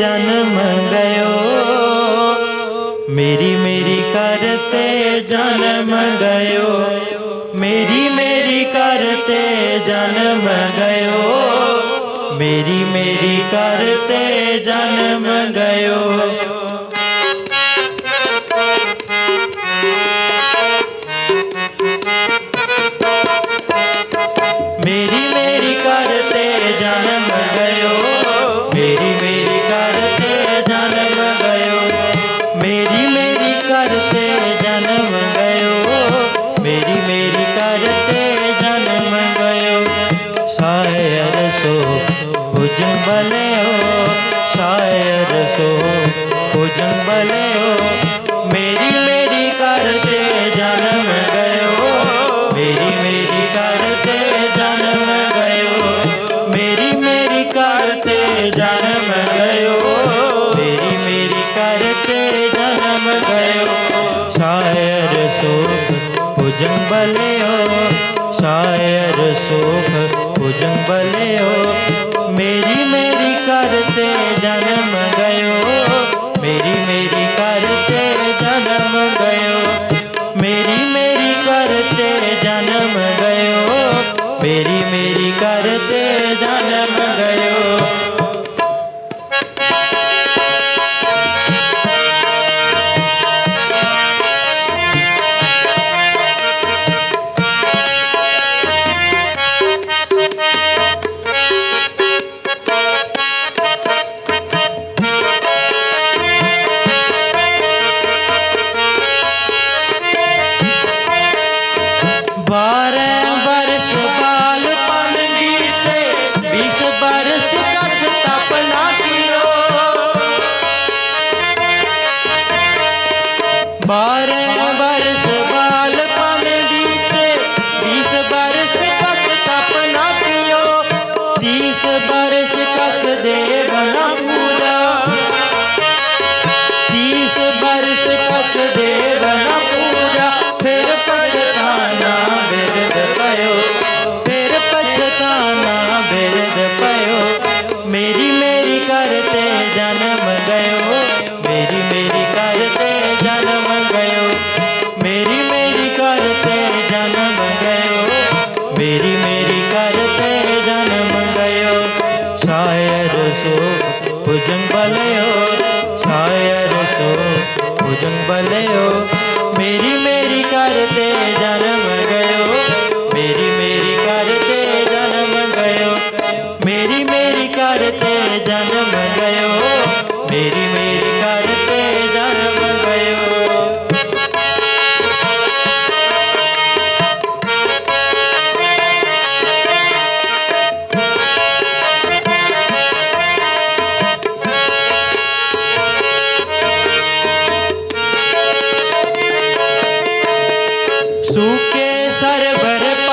ਜਨਮ ਗਇਓ। ਮੇਰੀ ਮੇਰੀ ਕਰਤੇ ਜਨਮ ਗਇਓ। ਮੇਰੀ ਮੇਰੀ ਕਰਤੇ ਜਨਮ ਗਇਓ। ਮੇਰੀ ਮੇਰੀ ਕਰਤੇ ਜਨਮ ਗਇਓ। बल day. सरवर पर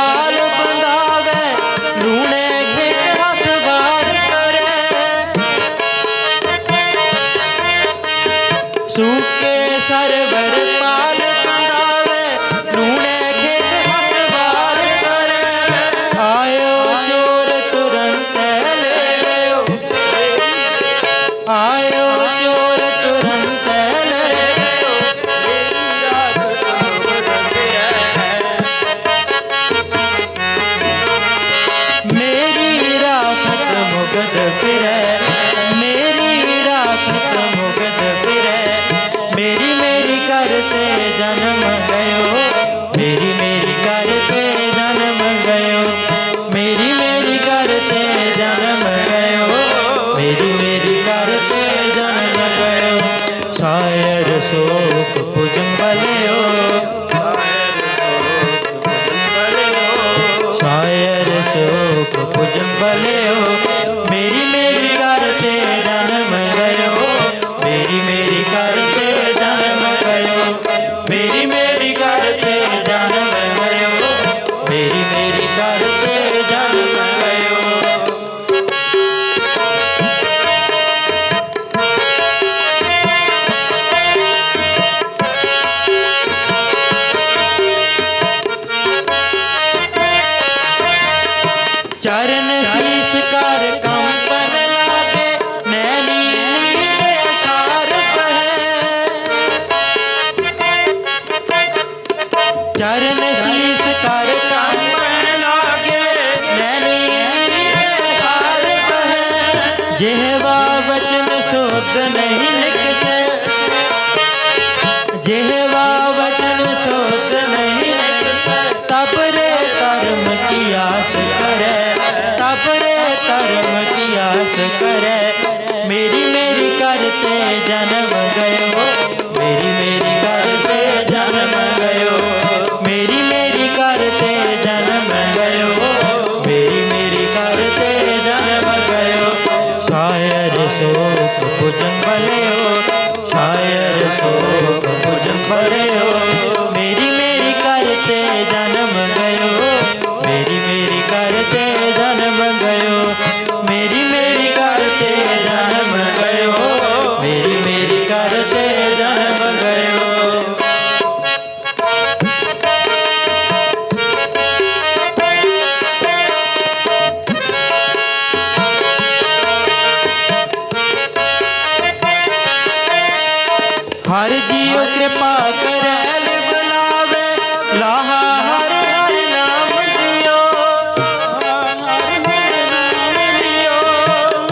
ਸਾਹਿਰ ਸੋਖ ਪੁਜਨ ਬਲਿਓ ਸਾਹਿਰ ਸੋਖ ਪੁਜਨ ਬਲਿਓ ਚਰਨ ਸੀਸ ਕਰ ਕੰਪਨ ਲਾਗੇ ਨੈਣੀ ਦੇ ਅਸਾਰ ਪਹੈ। ਚਰਨ ਸੀਸ ਕਰ ਕੰਪਨ ਲਾਗੇ ਨੈਣੀ ਦੇ ਅਸਾਰ ਪਹੈ। ਜਿਹਵਾ ਵਚਨ ਸੁਧ ਨਹੀਂ ਜਨਮ ਗਇਓ। ਮੇਰੀ ਮੇਰੀ ਕਰਤੇ ਜਨਮ ਗਇਓ। ਮੇਰੀ ਮੇਰੀ ਕਰਤੇ ਜਨਮ ਗਇਓ। ਮੇਰੀ ਮੇਰੀ ਕਰਤੇ ਜਨਮ ਗਇਓ। ਸ਼ਾਇਰ ਸੋ ਸਭ ਜੰਗਲਿਓ ਸ਼ਾਇਰ ਸੋ ਸਭ ਜੰਗਲਿਓ ਮੇਰੀ ਮੇਰੀ ਕਰਤੇ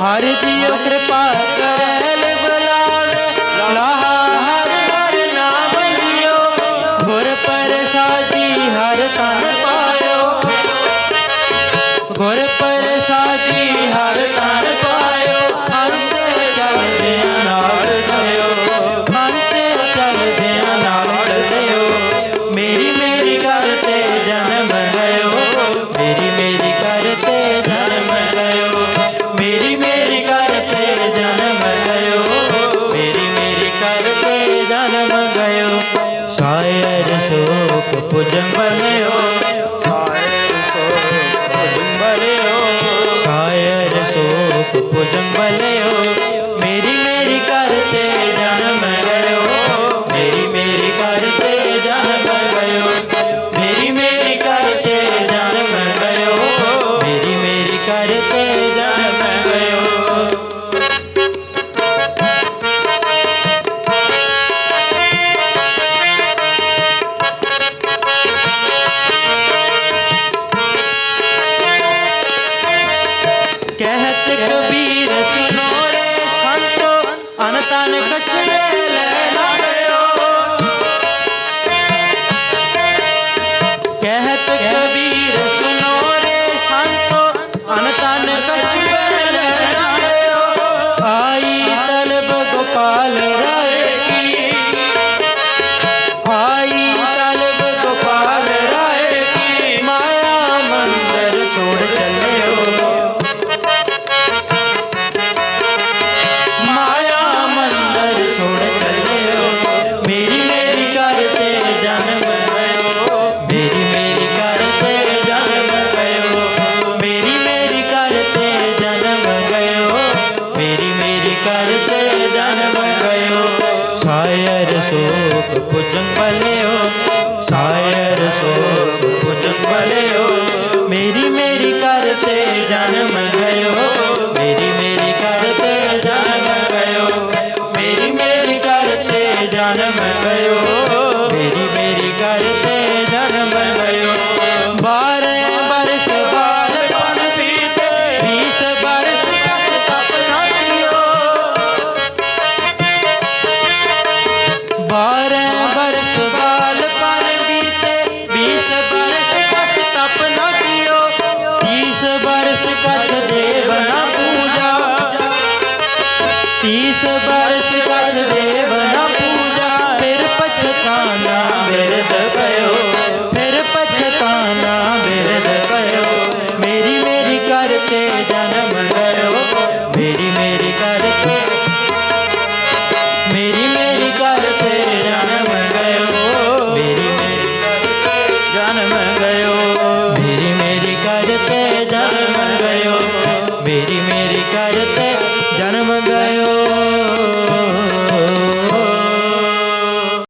ਹਰ ਜੀਉ ਕਿਰਪਾ ਕਹਿਤ ਕਬੀਰ ਸੁਨੋ ਰੇ ਸੰਤੋ ਅਨ ਤਨ ਕਛੜੇ ਲੈ ਨਾ ਗਇਓ। ਕਹਿਤ ਕਬੀਰ